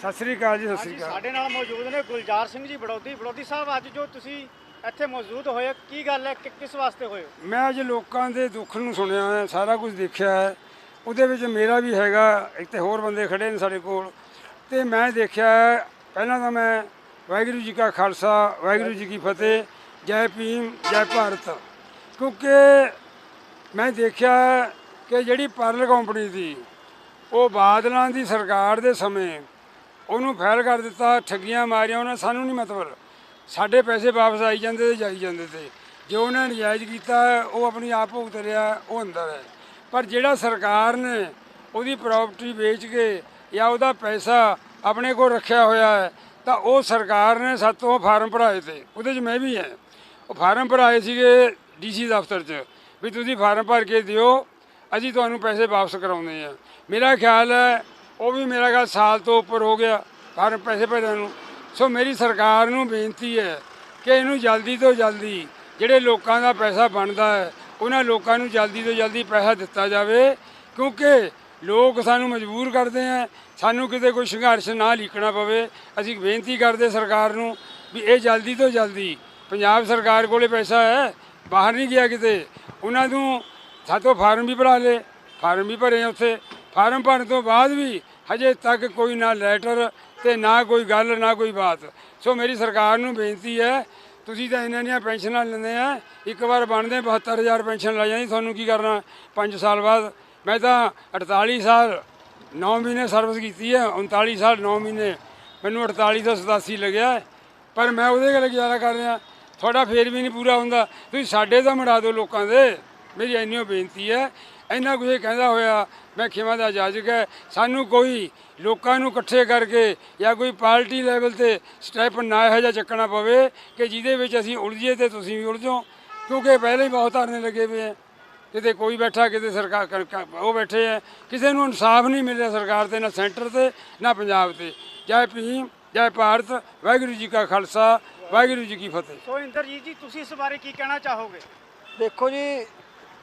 ਸਤਿ ਸ੍ਰੀ ਅਕਾਲ ਜੀ ਸਤਿ ਸ੍ਰੀ ਅਕਾਲ। ਸਾਡੇ ਨਾਲ ਮੌਜੂਦ ਨੇ ਗੁਲਜ਼ਾਰ ਸਿੰਘ ਜੀ ਬੜੌਦੀ। ਬੜੌਦੀ ਸਾਹਿਬ ਅੱਜ ਜੋ ਤੁਸੀਂ ਇੱਥੇ ਮੌਜੂਦ ਹੋਏ ਕੀ ਗੱਲ ਹੈ? ਕਿ ਕਿਸ ਵਾਸਤੇ ਹੋਏ ਹੋ? ਮੈਂ ਅੱਜ ਲੋਕਾਂ ਦੇ ਦੁੱਖ ਨੂੰ ਸੁਣਿਆ ਹੈ ਸਾਰਾ ਕੁਝ ਦੇਖਿਆ ਹੈ। ਉਹਦੇ ਵਿੱਚ ਮੇਰਾ ਵੀ ਹੈਗਾ ਇੱਕ ਤੇ ਹੋਰ ਬੰਦੇ ਖੜੇ ਨੇ ਸਾਡੇ ਕੋਲ। ਤੇ ਮੈਂ ਦੇਖਿਆ ਹੈ, ਪਹਿਲਾਂ ਤਾਂ ਮੈਂ ਵਾਹਿਗੁਰੂ ਜੀ ਕਾ ਖਾਲਸਾ ਵਾਹਿਗੁਰੂ ਜੀ ਕੀ ਫਤਿਹ ਜੈ ਭੀਮ ਜੈ ਭਾਰਤ। ਕਿਉਂਕਿ ਮੈਂ ਦੇਖਿਆ ਹੈ ਕਿ ਜਿਹੜੀ ਪਰਲ ਕੰਪਨੀ ਸੀ ਉਹ ਬਾਦਲਾਂ ਦੀ ਸਰਕਾਰ ਦੇ ਸਮੇਂ ਉਹਨੂੰ ਫੈਲ ਕਰ ਦਿੱਤਾ, ਠੱਗੀਆਂ ਮਾਰੀਆਂ, ਉਹਨਾਂ ਸਾਨੂੰ ਨਹੀਂ ਮਤਲਬ। ਸਾਡੇ ਪੈਸੇ ਵਾਪਸ ਆਈ ਜਾਂਦੇ ਤੇ ਜਾਈ ਜਾਂਦੇ ਤੇ। ਜੋ ਉਹਨਾਂ ਨੇ ਨਜਾਇਜ਼ ਕੀਤਾ, ਉਹ ਆਪਣੀ ਆਪ ਭੁਗਤ ਰਿਹਾ, ਉਹ ਅੰਦਰ ਹੈ। ਪਰ ਜਿਹੜਾ ਸਰਕਾਰ ਨੇ ਉਹਦੀ ਪ੍ਰਾਪਰਟੀ ਵੇਚ ਕੇ ਜਾਂ ਉਹਦਾ ਪੈਸਾ ਆਪਣੇ ਕੋਲ ਰੱਖਿਆ ਹੋਇਆ ਹੈ, ਤਾਂ ਉਹ ਸਰਕਾਰ ਨੇ ਸਾਤੋਂ ਫਾਰਮ ਭਰਾਏ ਤੇ। ਉਹਦੇ 'ਚ ਮੈਂ ਵੀ ਹਾਂ। ਉਹ ਫਾਰਮ ਭਰਾਏ ਸੀਗੇ ਡੀਸੀ ਦਫ਼ਤਰ 'ਚ, ਵੀ ਤੁਸੀਂ ਫਾਰਮ ਭਰ ਕੇ ਦਿਓ, ਅਸੀਂ ਤੁਹਾਨੂੰ ਪੈਸੇ ਵਾਪਸ ਕਰਾਉਂਦੇ ਆ ਮੇਰਾ ਖਿਆਲ ਹੈ ਉਹ ਵੀ ਮੇਰਾ ਖਿਆਲ ਸਾਲ ਤੋਂ ਉੱਪਰ ਹੋ ਗਿਆ ਫਾਰਮ ਪੈਸੇ ਭਰਨ ਨੂੰ। ਸੋ ਮੇਰੀ ਸਰਕਾਰ ਨੂੰ ਬੇਨਤੀ ਹੈ ਕਿ ਇਹਨੂੰ ਜਲਦੀ ਤੋਂ ਜਲਦੀ ਜਿਹੜੇ ਲੋਕਾਂ ਦਾ ਪੈਸਾ ਬਣਦਾ ਹੈ, ਉਹਨਾਂ ਲੋਕਾਂ ਨੂੰ ਜਲਦੀ ਤੋਂ ਜਲਦੀ ਪੈਸਾ ਦਿੱਤਾ ਜਾਵੇ, ਕਿਉਂਕਿ ਲੋਕ ਸਾਨੂੰ ਮਜਬੂਰ ਕਰਦੇ ਆ ਸਾਨੂੰ ਕਿਤੇ ਕੋਈ ਸੰਘਰਸ਼ ਨਾ ਲਿਖਣਾ ਪਵੇ। ਅਸੀਂ ਬੇਨਤੀ ਕਰਦੇ ਸਰਕਾਰ ਨੂੰ ਵੀ ਇਹ ਜਲਦੀ ਤੋਂ ਜਲਦੀ, ਪੰਜਾਬ ਸਰਕਾਰ ਕੋਲੇ ਪੈਸਾ ਹੈ, ਬਾਹਰ ਨਹੀਂ ਗਿਆ ਕਿਤੇ, ਉਹਨਾਂ ਨੂੰ ਸਾਤੋਂ ਫਾਰਮ ਵੀ ਭਰਾ ਲਏ ਫਾਰਮ ਵੀ ਭਰੇ ਉੱਥੇ। ਫਾਰਮ ਭਰਨ ਤੋਂ ਬਾਅਦ ਵੀ ਹਜੇ ਤੱਕ ਕੋਈ ਨਾ ਲੈਟਰ ਤੇ ਨਾ ਕੋਈ ਗੱਲ, ਨਾ ਕੋਈ ਬਾਤ। ਸੋ ਮੇਰੀ ਸਰਕਾਰ ਨੂੰ ਬੇਨਤੀ ਹੈ, ਤੁਸੀਂ ਤਾਂ ਇਹਨਾਂ ਦੀਆਂ ਪੈਨਸ਼ਨਾਂ ਲੈਂਦੇ ਆ, ਇੱਕ ਵਾਰ ਬਣਦੇ 72000 ਪੈਨਸ਼ਨ ਲੈ ਜਾਂਦੀ ਤੁਹਾਨੂੰ ਕੀ ਕਰਨਾ? 5 ਸਾਲ ਬਾਅਦ। ਮੈਂ ਤਾਂ 48 ਸਾਲ 9 ਮਹੀਨੇ ਸਰਵਿਸ ਕੀਤੀ ਹੈ 39 ਸਾਲ 9 ਮਹੀਨੇ। ਮੈਨੂੰ 48 ਤੋਂ 87 ਲੱਗਿਆ, ਪਰ ਮੈਂ ਉਹਦੇ ਗੱਲ ਗੁਜ਼ਾਰਾ ਕਰ ਰਿਹਾ। ਤੁਹਾਡਾ ਫੇਰ ਵੀ ਨਹੀਂ ਪੂਰਾ ਹੁੰਦਾ। ਤੁਸੀਂ ਸਾਡੇ ਤਾਂ ਮੜਾ ਦਿਓ ਲੋਕਾਂ ਦੇ। ਮੇਰੀ ਇੰਨੀ ਓ ਬੇਨਤੀ ਹੈ ਇੰਨਾ ਕੁਝ ਕਹਿੰਦਾ ਹੋਇਆ ਮੈਂ ਖਿਮਾ ਦਾ ਜਾਜਕ ਹੈ ਸਾਨੂੰ ਕੋਈ ਲੋਕਾਂ ਨੂੰ ਇਕੱਠੇ ਕਰਕੇ ਜਾਂ ਕੋਈ ਪਾਰਟੀ ਲੈਵਲ ਤੇ ਸਟੈਪ ਨਾ ਇਹੋ ਜਿਹਾ ਚੱਕਣਾ ਪਵੇ ਕਿ ਜਿਹਦੇ ਵਿੱਚ ਅਸੀਂ ਉਲਝੀਏ ਤੇ ਤੁਸੀਂ ਵੀ ਉਲਝੋ ਕਿਉਂਕਿ ਪਹਿਲੇ ਹੀ ਬਹੁਤ ਧਰਨੇ ਲੱਗੇ ਪਏ ਹੈ। ਕਿਤੇ ਕੋਈ ਬੈਠਾ ਕਿਤੇ ਸਰਕਾਰ ਉਹ ਬੈਠੇ ਹੈ। ਕਿਸੇ ਨੂੰ ਇਨਸਾਫ ਨਹੀਂ ਮਿਲ ਰਿਹਾ ਸਰਕਾਰ ਤੇ ਨਾ ਸੈਂਟਰ ਤੇ ਨਾ ਪੰਜਾਬ ਤੇ। ਜੈ ਭੀਮ ਜੈ ਭਾਰਤ ਵਾਹਿਗੁਰੂ ਜੀ ਕਾ ਖਾਲਸਾ ਵਾਹਿਗੁਰੂ ਜੀ ਕੀ ਫਤਿਹ। ਸੋ ਇੰਦਰਜੀਤ ਜੀ ਤੁਸੀਂ ਇਸ ਬਾਰੇ ਕੀ ਕਹਿਣਾ ਚਾਹੋਗੇ? ਦੇਖੋ ਜੀ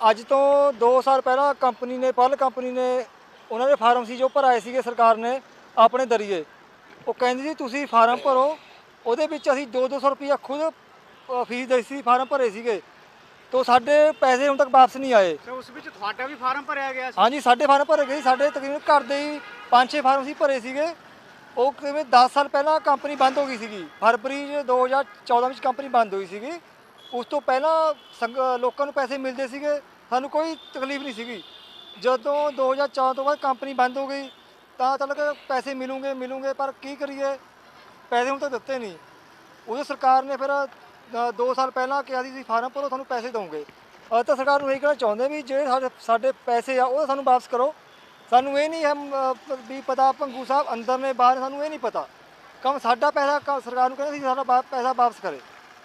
ਅੱਜ ਤੋਂ 2 ਸਾਲ ਪਹਿਲਾਂ ਕੰਪਨੀ ਨੇ ਪਰਲ ਕੰਪਨੀ ਨੇ ਉਹਨਾਂ ਦੇ ਫਾਰਮ ਸੀ ਜੋ ਭਰਾਏ ਸੀਗੇ ਸਰਕਾਰ ਨੇ ਆਪਣੇ ਦਰੀਏ। ਉਹ ਕਹਿੰਦੀ ਸੀ ਤੁਸੀਂ ਫਾਰਮ ਭਰੋ ਉਹਦੇ ਵਿੱਚ ਅਸੀਂ 2-200 ਰੁਪਇਆ ਖੁਦ ਫੀਸ ਦੇ ਸੀ ਫਾਰਮ ਭਰੇ ਸੀਗੇ। ਤੋਂ ਸਾਡੇ ਪੈਸੇ ਹੁਣ ਤੱਕ ਵਾਪਸ ਨਹੀਂ ਆਏ। ਤੇ ਉਸ ਵਿੱਚ ਤੁਹਾਡਾ ਵੀ ਫਾਰਮ ਭਰਿਆ ਗਿਆ ਸੀ? ਹਾਂਜੀ ਸਾਡੇ ਫਾਰਮ ਭਰੇ ਗਏ ਸੀ, ਸਾਡੇ ਤਕਰੀਬਨ ਘਰ ਦੇ ਹੀ 5-6 ਫਾਰਮ ਸੀ ਭਰੇ ਸੀਗੇ। ਉਹ ਕਿਵੇਂ 10 ਸਾਲ ਪਹਿਲਾਂ ਕੰਪਨੀ ਬੰਦ ਹੋ ਗਈ ਸੀਗੀ। ਫਰਵਰੀ 'ਚ 2014 ਵਿੱਚ ਕੰਪਨੀ ਬੰਦ ਹੋਈ ਸੀਗੀ। ਉਸ ਤੋਂ ਪਹਿਲਾਂ ਸੰਗ- ਲੋਕਾਂ ਨੂੰ ਪੈਸੇ ਮਿਲਦੇ ਸੀਗੇ, ਸਾਨੂੰ ਕੋਈ ਤਕਲੀਫ ਨਹੀਂ ਸੀਗੀ। ਜਦੋਂ 2014 ਤੋਂ ਬਾਅਦ ਕੰਪਨੀ ਬੰਦ ਹੋ ਗਈ, ਤਾਂ ਤੱਕ ਪੈਸੇ ਮਿਲੂਗੇ ਮਿਲੂਗੇ, ਪਰ ਕੀ ਕਰੀਏ? ਪੈਸੇ ਹੁਣ ਤਾਂ ਦਿੱਤੇ ਨਹੀਂ। ਉਦੋਂ ਸਰਕਾਰ ਨੇ ਫਿਰ 2 ਸਾਲ ਪਹਿਲਾਂ ਕਿਹਾ ਸੀ, ਤੁਸੀਂ ਫਾਰਮ ਭਰੋ, ਤੁਹਾਨੂੰ ਪੈਸੇ ਦਵਾਂਗੇ ਅੱਜ ਤਾਂ ਸਰਕਾਰ ਨੂੰ ਇਹ ਕਹਿਣਾ ਚਾਹੁੰਦੇ ਵੀ ਜਿਹੜੇ ਸਾਡੇ ਸਾਡੇ ਪੈਸੇ ਆ, ਉਹ ਸਾਨੂੰ ਵਾਪਸ ਕਰੋ। ਸਾਨੂੰ ਇਹ ਨਹੀਂ ਹੈ ਵੀ ਪਤਾ ਭੰਗੂ ਸਾਹਿਬ ਅੰਦਰ ਨੇ, ਬਾਹਰ ਸਾਨੂੰ ਇਹ ਨਹੀਂ ਪਤਾ। ਕੰਮ ਸਾਡਾ ਪੈਸਾ ਸਰਕਾਰ ਨੂੰ ਕਹਿੰਦੇ ਸੀ, ਸਾਡਾ ਵਾ- ਪੈਸਾ ਵਾਪਸ ਕਰੇ।